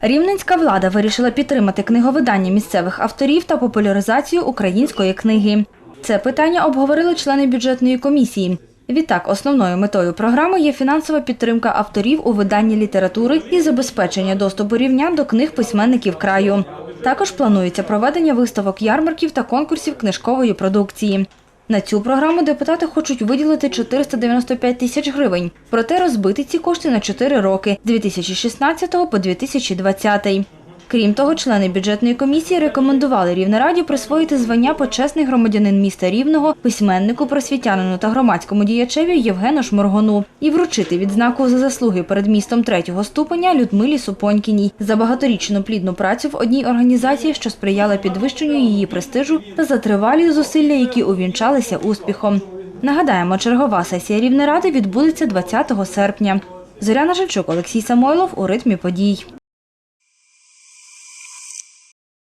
Рівненська влада вирішила підтримати книговидання місцевих авторів та популяризацію української книги. Це питання обговорили члени бюджетної комісії. Відтак, основною метою програми є фінансова підтримка авторів у виданні літератури і забезпечення доступу рівнян до книг письменників краю. Також планується проведення виставок ярмарків та конкурсів книжкової продукції. На цю програму депутати хочуть виділити 495 тисяч гривень, проте розбити ці кошти на 4 роки з 2016 по 2020. Крім того, члени бюджетної комісії рекомендували Рівнераді присвоїти звання почесний громадянин міста Рівного, письменнику, просвітянину та громадському діячеві Євгену Шморгону і вручити відзнаку за заслуги перед містом третього ступеня Людмилі Супонькіній за багаторічну плідну працю в одній організації, що сприяла підвищенню її престижу та за тривалі зусилля, які увінчалися успіхом. Нагадаємо, чергова сесія Рівнеради відбудеться 20 серпня. Зоряна Жильчук, Олексій Самойлов у ритмі подій.